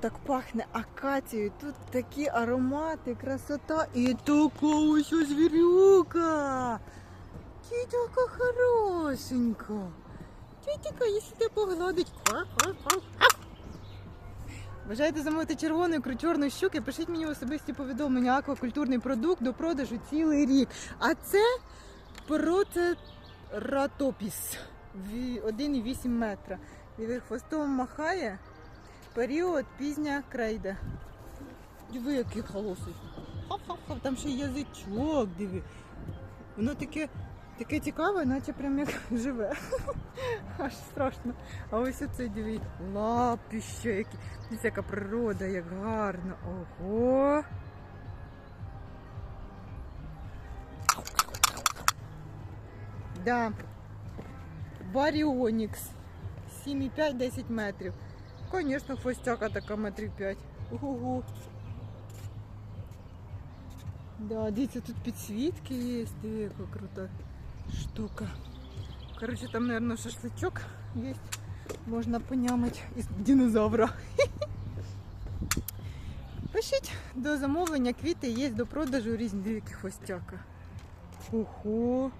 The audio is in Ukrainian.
так пахне акацією, тут такі аромати, красота і така ось звірюка. Тітяка хорошенька. Тітяка, якщо тебе погладить. Бажаєте замовити червону ікру чорної щуки, пишіть мені особисті повідомлення. Аквакультурний продукт до продажу цілий рік. А це процератопіс. 1,8 метра. Диви, хвостом махає. Період пізня крейда. Диви, який холосий. Хап-хап-хап, там ще язичок, диви. Воно таке, таке цікаве, наче прям як живе. Аж страшно. А ось оце диви, лапіще, які. Дивіться, яка природа, як гарно. Ого. Да. Баріонікс. 7,5-10 метрів. Звісно, хвостяка така метрів 5. Ого. Да, дивіться, тут підсвітки диви, яка крута штука. Коротше, там, мабуть, шашличок є. Можна понямати із динозавра. Пишіть до замовлення квіти є до продажу різні хвостяка. Ого.